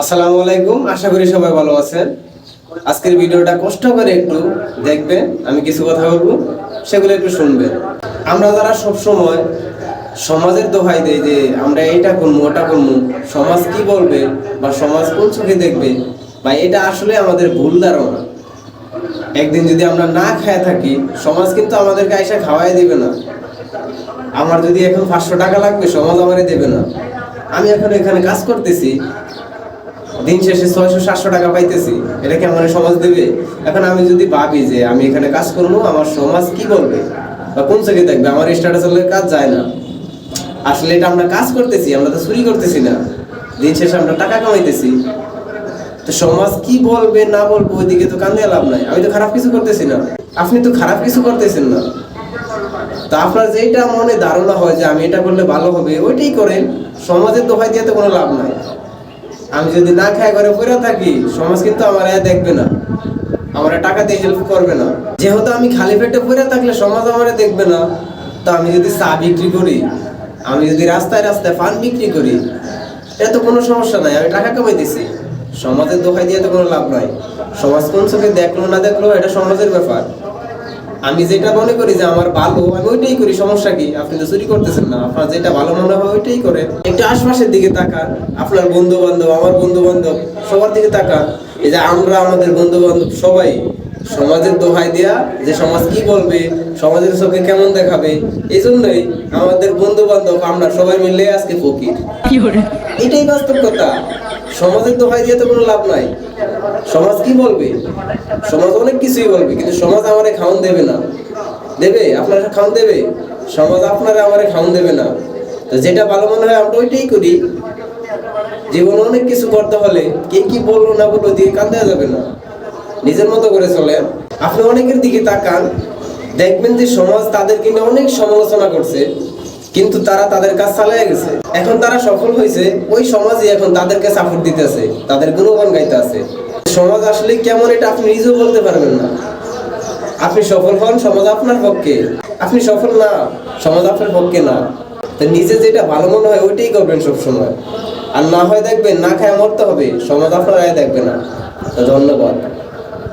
আসসালামু আলাইকুম, আশা করি সবাই ভালো আছেন। আজকের ভিডিওটা কষ্ট করে একটু দেখবেন, আমি কিছু কথা বলব, সেগুলো একটু শুনবেন। আমরা যারা সব সময় সমাজের দোহাই দেই যে আমরা এটা করব ওটা করব সমাজ কি বলবে বা সমাজ কোন চোখে দেখবে, বা এটা আসলে আমাদের ভুল ধারণা। একদিন যদি আমরা না খায় থাকি, সমাজ কিন্তু আমাদেরকে আইসা খাওয়াই দিবে না। আমার যদি এখন পাঁচশো টাকা লাগবে, সমাজ আমারে দেবে না। আমি এখন এখানে কাজ করতেছি দিন শেষে ছয়শো, সাতশো টাকা পাইতেছি। এটা কি আমার সমাজ দেবে? এখন আমি যদি ভাবি যে আমি এখানে কাজ করব, আমার সমাজ কি বলবে বা কোন চোখে দেখবে? আমার স্ট্যাটাসের কাজ যায় না। আসলে এটা আমরা কাজ করতেছি, আমরা তো চুরি করতেছি না। দিন শেষে আমরা টাকা কামাইতেছি। তো সমাজ কি বলবে, না বলব, ওইদিকে তো কান্দে লাভ নাই। আমি তো খারাপ কিছু করতেছি না। আপনি তো খারাপ কিছু করতেছেন না। তা আপনার যেটা মনে ধারণা হয় যে আমি এটা করলে ভালো হবে, ওইটাই করেন। সমাজের দোহাই দিয়ে তো কোনো লাভ নাই। আমি যদি না খাই করে পড়ে থাকি, সমাজ কিন্তু আমার দেখবে না। আমার টাকা দিয়ে হেল্প করবে না। যেহেতু আমি খালি পেটে পড়ে থাকলে সমাজ আমার দেখবে না, তো আমি যদি চা বিক্রি করি, আমি যদি রাস্তায় রাস্তায় পান বিক্রি করি এটা তো কোনো সমস্যা নাই, আমি টাকা কামাইতেছি সমাজের দোহাই দিয়ে তো কোনো লাভ নাই। সমাজ কোন চোখে দেখল না দেখল, এটা সমাজের ব্যাপার। আমি যেটা মনে করি যে আমার ভালো আমি ওইটাই করি। সমস্যা কি? আপনি তো চুরি করতেছেন না। আপনার যেটা ভালো মনে হয় ওইটাই করে একটু আশপাশের দিকে তাকান। আপনার বন্ধু বান্ধব আমার বন্ধু বান্ধব সবার দিকে তাকান। এই যে আমরা আমাদের বন্ধু বান্ধব সবাই সমাজের দোহাই দেয়া যে সমাজ কি বলবে সমাজের চোখে কেমন দেখাবে এই জন্যই আমাদের বন্ধু বান্ধব আমরা সবাই মিলে আজকে ফকির। এটাই বাস্তব কথা। সমাজের দোহাই দিয়ে তো কোনো লাভ নাই। সমাজ কি বলবে? সমাজ অনেক কিছুই বলবে, কিন্তু সমাজ আমারে খাওন দেবে না। দেবে? আপনারা খাওন দেবে? সমাজ আপনারা আমারে খাওন দেবে না। তো যেটা ভালো মনে হয়, আমরা ওইটাই করি। জীবনে অনেক কিছু করতে হলে কে কি বলল না বলল দিয়ে কান দেওয়া যাবে না। নিজের মতো করে চলে আপনি অনেকের দিকে তাকান, দেখবেন যে সমাজ তাদেরকে নিয়ে অনেক সমালোচনা করছে। কিন্তু তারা তাদের কাজ চালিয়ে গেছে। এখন তারা সফল হয়েছে, ওই সমাজই এখন তাদেরকে সাপোর্ট দিতেছে, তাদের গুণগান গাইতে আছে সমাজ আসলে কেমন এটা আপনি নিজেও বলতে পারবেন না। আপনি সফল হন, সমাজ আপনার পক্ষে। আপনি সফল না, সমাজ আপনার পক্ষে না। তো নিজে যেটা ভালো মনে হয়, ওইটাই করবেন সবসময়। আর না হয় দেখবেন, না খায় মরতে হবে, সমাজ আপনার আয় দেখবে না। ধন্যবাদ।